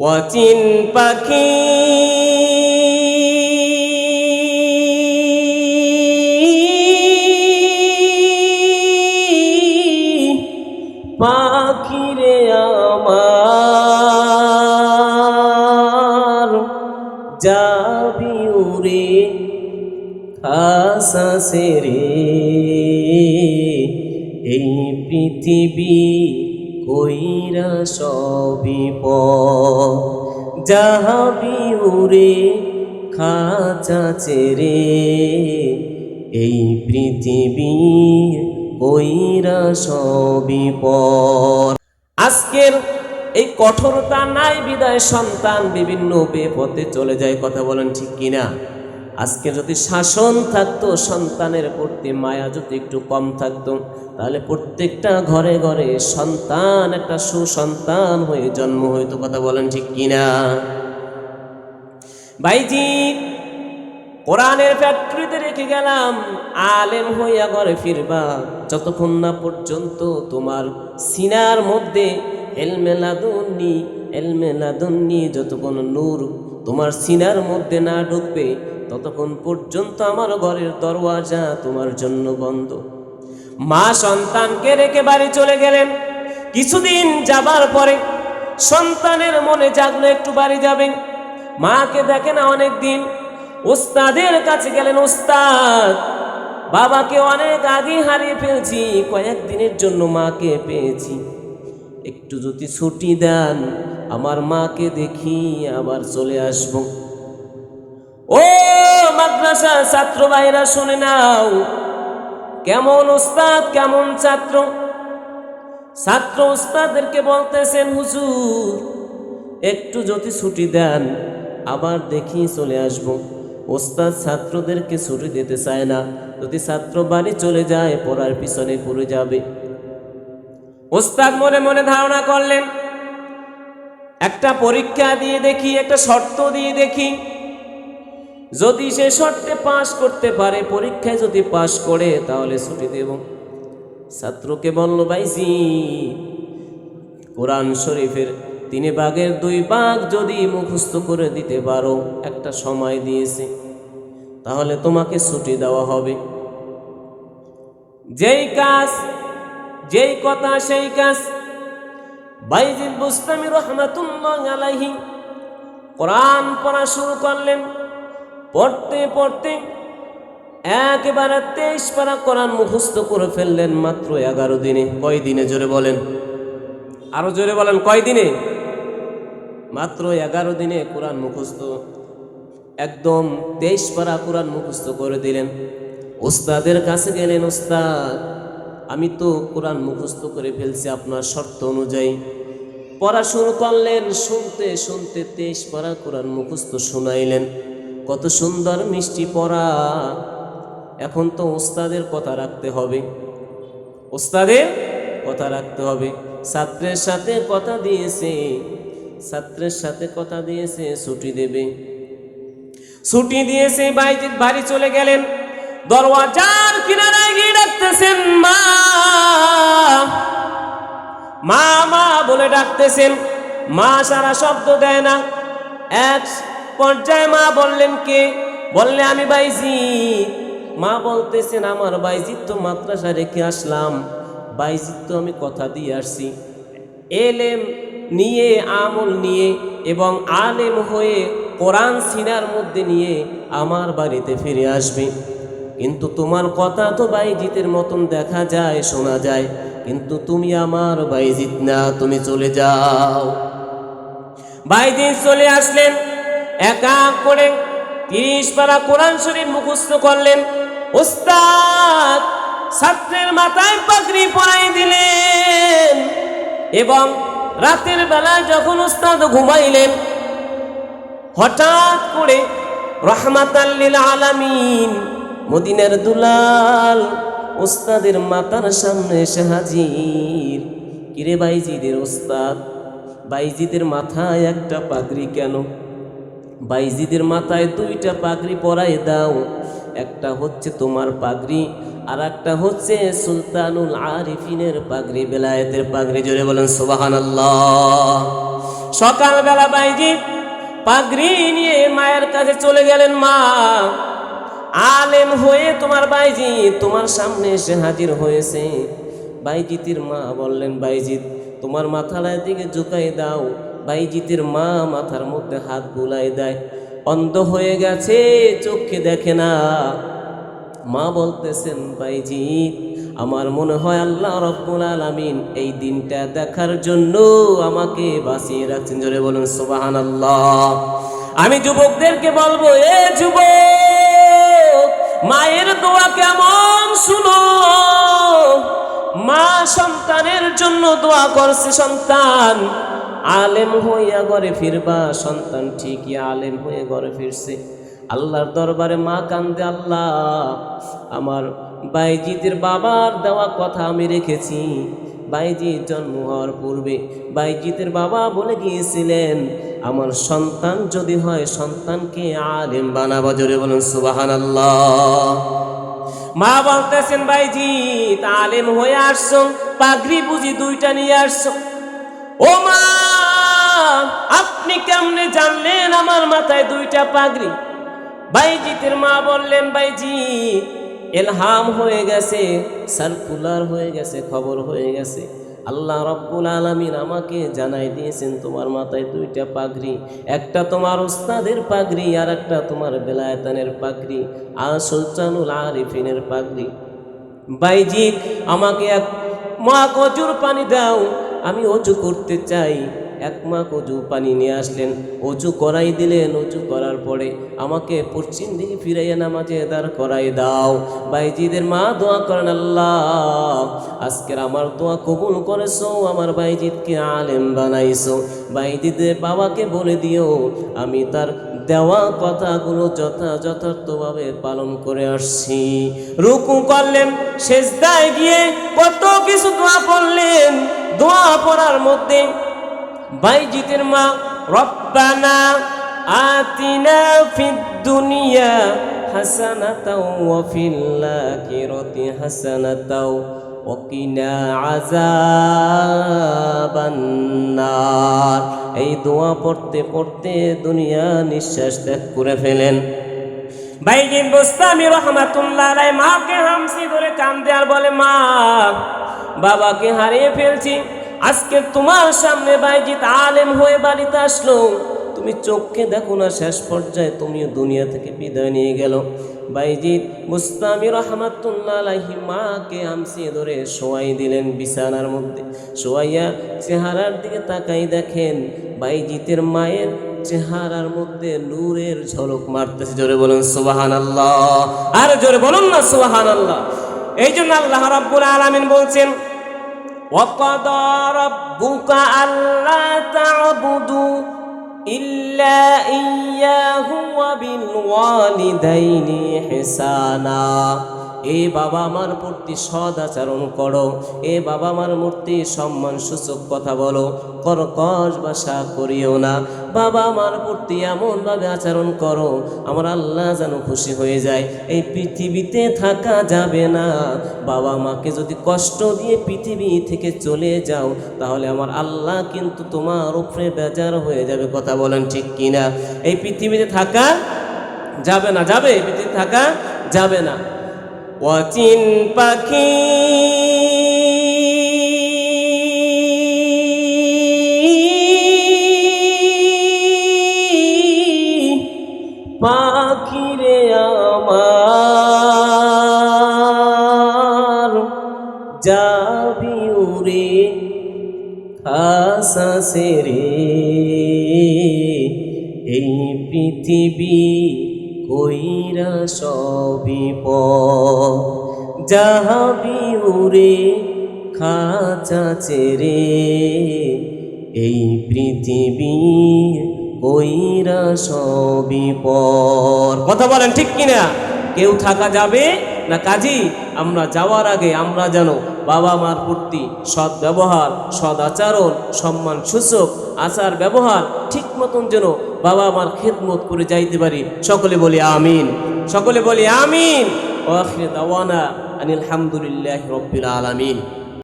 অচিন পাখি। পাখিরে আমার যাবি উড়ে খাসা এই পৃথিবী কইরা সবই প যাহাবি উড়ে খাঁচা ছেড়ে এই পৃথিবী কইরা সবই পর আজকের এই কঠোরতা নাই, বিদায় সন্তান বিভিন্ন বেপথে চলে যায়, কথা বলেন ঠিক কিনা? আজকে যদি শাসন থাকতো, সন্তানের প্রতি মায়া যদি একটু কম থাকতো, তাহলে প্রত্যেকটা ঘরে ঘরে সন্তান, একটা সুসন্তান হয়ে জন্ম হইতো, কথা বলেন ঠিক কিনা? ভাইজি, কোরআনের ফ্যাক্টরিতে রেখে গেলাম, আলেম হইয়া ঘরে ফিরবা, যতক্ষণ না পর্যন্ত তোমার সিনার মধ্যে এলমেলাদুন্নি এলমেলাদুন্নি যতক্ষণ নূর তোমার সিনার মধ্যে না ঢুকবে ততক্ষণ পর্যন্ত আমার ঘরের দরওয়াজা তোমার জন্য বন্ধ। মা সন্তানকে রেখে বাড়ি চলে গেলেন। কিছুদিন যাবার পরে সন্তানের মনে জাগলো, একটু বাড়ি যাবেন। মাকে দেখে না অনেক দিন ওস্তাদের কাছে গেলেন, ওস্তাদ, বাবাকে অনেক আগে হারিয়ে ফেলছি কয়েকদিনের জন্য মাকে পেয়েছি। একটু যদি ছুটি দেন, আমার মাকে দেখি, আবার চলে আসব। ও মাদ্রাসা ছাত্র ভাইরা শুনে নাও। কেমন ওস্তাদ কেমন ছাত্র? ছাত্র ওস্তাদেরকে বলতেছেন, হুজুর, একটু যদি ছুটি দেন, আবার দেখি চলে আসব। ওস্তাদ ছাত্রদেরকে ছুটি দিতে চায় না। যদি ছাত্র বাড়ি চলে যায়, পড়ার পিছনে পড়ে যাবে। ওস্তাদ মনে মনে ধারণা করলেন, একটা পরীক্ষা দিয়ে দেখি, একটা শর্ত দিয়ে দেখি যদি সে শর্তে পাশ করতে পারে, পরীক্ষায় যদি পাশ করে, তাহলে ছুটি দেব। ছাত্রকে বলল ভাইজি কোরআন শরীফের তিনি বাঘের দুই বাঘ যদি মুখস্থ করে দিতে পারো, একটা সময় দিয়েছে, তাহলে তোমাকে ছুটি দেওয়া হবে। যেই কাজ, যেই কথা সেই কাজ। বাইজিদ বুস্তামি রহমাতুল্লাহ আলাইহি কোরআন পড়া শুরু করলেন। পড়তে পড়তে একেবারে তেইশ পারা কোরআন মুখস্থ করে ফেললেন মাত্র এগারো দিনে। কয় দিনে? জোরে বলেন। আরও জোরে বলেন, কয় দিনে? মাত্র এগারো দিনে কোরআন মুখস্থ, একদম তেইশ পারা কোরআন মুখস্থ করে দিলেন। ওস্তাদের কাছে গেলেন ওস্তাদ আমি তো কোরআন মুখস্থ করে ফেলছি আপনার শর্ত অনুযায়ী। পড়া শুরু করলেন, শুনতে শুনতে তেইশ পারা কোরআন মুখস্থ শোনাইলেন। কত সুন্দর মিষ্টি পড়া। এখন তো ওস্তাদের কথা রাখতে হবে। ওস্তাদের কথা রাখতে হবে। ছাত্রের সাথে কথা দিয়েছে। ছাত্রের সাথে কথা দিয়েছে, ছুটি দেবে। ছুটি দিয়েছে বাইজিৎ বাড়ি চলে গেলেন। দরওয়াজার কিনারায় গিয়ে ডাকতেছেন, মা। মা মা বলে ডাকতেছেন। মা সারা শব্দ দেয় না। এক পর্যায়ে মা বললেন কে? বললে, আমি বাইজি। মা বলতেছেন, আমার বাইজিৎ তো মাদ্রাসা রেখে আসলাম। বাইজিৎ তো আমি কথা দিয়ে আসছি। এলেম নিয়ে, আমল নিয়ে এবং আলেম হয়ে কোরআন সিনার মধ্যে নিয়ে আমার বাড়িতে ফিরে আসবে। কিন্তু তোমার কথা তো বাইজিতের মতন দেখা যায়, শোনা যায়। কিন্তু তুমি আমার বাইজিত না, তুমি চলে যাও। বাইজিৎ চলে আসলেন। একা করে তিরিশ পারা কোরআন শরীফ মুখস্থ করলেন। ওস্তাদ ছাত্রের মাথায় পাগড়ি পরাই দিলেন। এবং রাতের বেলায় যখন ওস্তাদ ঘুমাইলেন, হঠাৎ করে রহমাতাল্লিল আলামিন মদিনার দুলাল ওস্তাদের মাতার সামনে এসে হাজির। কিরে বাইজিদের ওস্তাদ বাইজিদের মাথায় একটা পাগড়ি কেন? বাইজিদের মাথায় দুইটা পাগড়ি পরাই দাও। একটা হচ্ছে তোমার পাগড়ি আর একটা হচ্ছে সুলতানুল আরিফিনের পাগড়ি, বেলায়েতের পাগড়ি। জোরে বলেন সুবাহান আল্লাহ সকালবেলা বাইজি পাগড়ি নিয়ে মায়ের কাছে চলে গেলেন মা। আলেম হয়ে তোমার বাইজি তোমার সামনে এসে হাজির হয়েছে। বাইজিতের মা বললেন বাইজিৎ তোমার মাথার দিকে ঝুঁকাই দাও। বাইজিতের মা মাথার মধ্যে হাত বুলাই দেয়। অন্ধ হয়ে গেছে, চোখে দেখে না। মা বলতেছেন বাইজি আমার মনে হয় আল্লাহ রব্বুল আলামিন এই দিনটা দেখার জন্য আমাকে বাঁচিয়ে রাখছেন। জোরে বলুন সুবাহান আমি যুবকদেরকে বলব, এ যুবক, মায়ের দোয়া কেমন শুনো। মা সন্তানের জন্য দোয়া করছে সন্তান। আলেম হইয়া ঘরে ফিরবা, সন্তান ঠিকই আলেম হয়ে ঘরে ফিরছে। আল্লাহর দরবারে মা কান্দে, আল্লাহ, আমার বাইজিদের বাবার দেওয়া কথা আমি রেখেছি। বাইজির জন্ম হওয়ার পূর্বে বাইজিদের বাবা বলে গিয়েছিলেন, আমার সন্তান যদি হয়, সন্তানকে আলেম বানাবা। জোরে বলুন সুবাহান আল্লাহ মা বলতেছেন, বাইজি আলেম হয়ে আসছো, পাগড়ি বুঝি দুইটা নিয়ে আসছো। ও মা আপনি কেমনে জানলেন আমার মাথায় দুইটা পাগড়ি? বাইজিতের মা বললেন, বাইজি, এলহাম হয়ে গেছে, সার্কুলার হয়ে গেছে, খবর হয়ে গেছে। আল্লাহ রব্বুল আলমিন আমাকে জানাই দিয়েছেন, তোমার মাথায় দুইটা পাগড়ি, একটা তোমার উস্তাদের পাগড়ি আর একটা তোমার বেলায়তানের পাগড়ি আর সুলতানুল আরিফিনের পাগড়ি। বাইজি, আমাকে এক মা কচুর পানি দাও, আমি অজু করতে চাই। এক মা অজু পানি নিয়ে আসলেন। অজু করাই দিলেন অজু করার পরে আমাকে পশ্চিম দিকে ফিরাইয়া নামাজে দাঁড় করাই দাও। বাইজিদের মা, দোয়া করেন আল্লাহ, আজকের আমার দোয়া কবুল করেছ, আমার বাইজিদকে আলেম বানাইছো। বাইজিদের বাবাকে বলে দিও, আমি তার দেওয়া কথাগুলো যথাযথার্থভাবে পালন করে আসছি। রুকু করলেন শেষদায় গিয়ে কত কিছু দোয়া পড়লেন দোয়া পড়ার মধ্যে বাইজিতের মা, রব্বানা আতিনা ফিদ দুনিয়া হাসানাতাও ওয়া ফিল আখিরাতি হাসানাতাও ওকিনা আযাবান নার। এই দোয়া পড়তে পড়তে দুনিয়া নিঃশ্বাস ত্যাগ করে ফেলেন। বাইজিন গোস্তামি রহমাতুল্লাহ আলাই মাকে হামসি ধরে কান্দে আর বলে, মা, বাবাকে হারিয়ে ফেলছি। আজকে তোমার সামনে বাইজিৎ আলেম হয়ে বাড়িতে আসলো। তুমি চোখকে দেখো না, শেষ পর্যায়ে তুমিও দুনিয়া থেকে বিদায় নিয়ে গেল। বাইজিৎ মুস্তামি রহমাতুল্লাহ মাকে আমসি ধরে শোয়াই দিলেন বিছানার মধ্যে। শোয়াইয়া চেহারার দিকে তাকাই দেখেন বাইজিতের মায়ের চেহারার মধ্যে নূরের ঝলক মারতেছে। জোরে বলুন সুবাহান আল্লাহ আর জোরে বলুন না সুবাহান আল্লাহ এই জন্য আল্লাহ রাব্বুল আলামিন বলছেন وقضى ربك ألا تعبدوا إلا إياه وبالوالدين إحسانا. এ বাবা আমার প্রতি সদ আচরণ করো। এ বাবা আমার মূর্তি সম্মান সূচক কথা বলো। কর্কশ ভাষা করিও না। বাবা আমার প্রতি এমনভাবে আচরণ করো, আমার আল্লাহ যেন খুশি হয়ে যায়। এই পৃথিবীতে থাকা যাবে না। বাবা মাকে যদি কষ্ট দিয়ে পৃথিবী থেকে চলে যাও, তাহলে আমার আল্লাহ কিন্তু তোমার উপরে বেজার হয়ে যাবে। কথা বলেন ঠিক কিনা? এই পৃথিবীতে থাকা যাবে না, যাবে? পৃথিবীতে থাকা যাবে না। অচিন পাখি। পাখিরে আমার যাবি উড়ে খাসা সেরে এই পৃথিবী কইরা সবই প যাহাবি উড়ে খাঁচা চেরে, এই পৃথিবী কইরা সবই পর কথা বলেন ঠিক কিনা? কেউ থাকা যাবে না কাজী? আমরা যাওয়ার আগে আমরা যেন বাবা মার প্রতি সৎ ব্যবহার, সৎ আচরণ, সম্মান সূচক, আচার ব্যবহার ঠিক মতন যেন বাবা মার খেদমত করে যাইতে পারি। সকলে বলি আমিন। সকলে বলি আমিন। ও আখির দাওয়ানা আনিল হামদুলিল্লাহ রব্বিল আলামিন।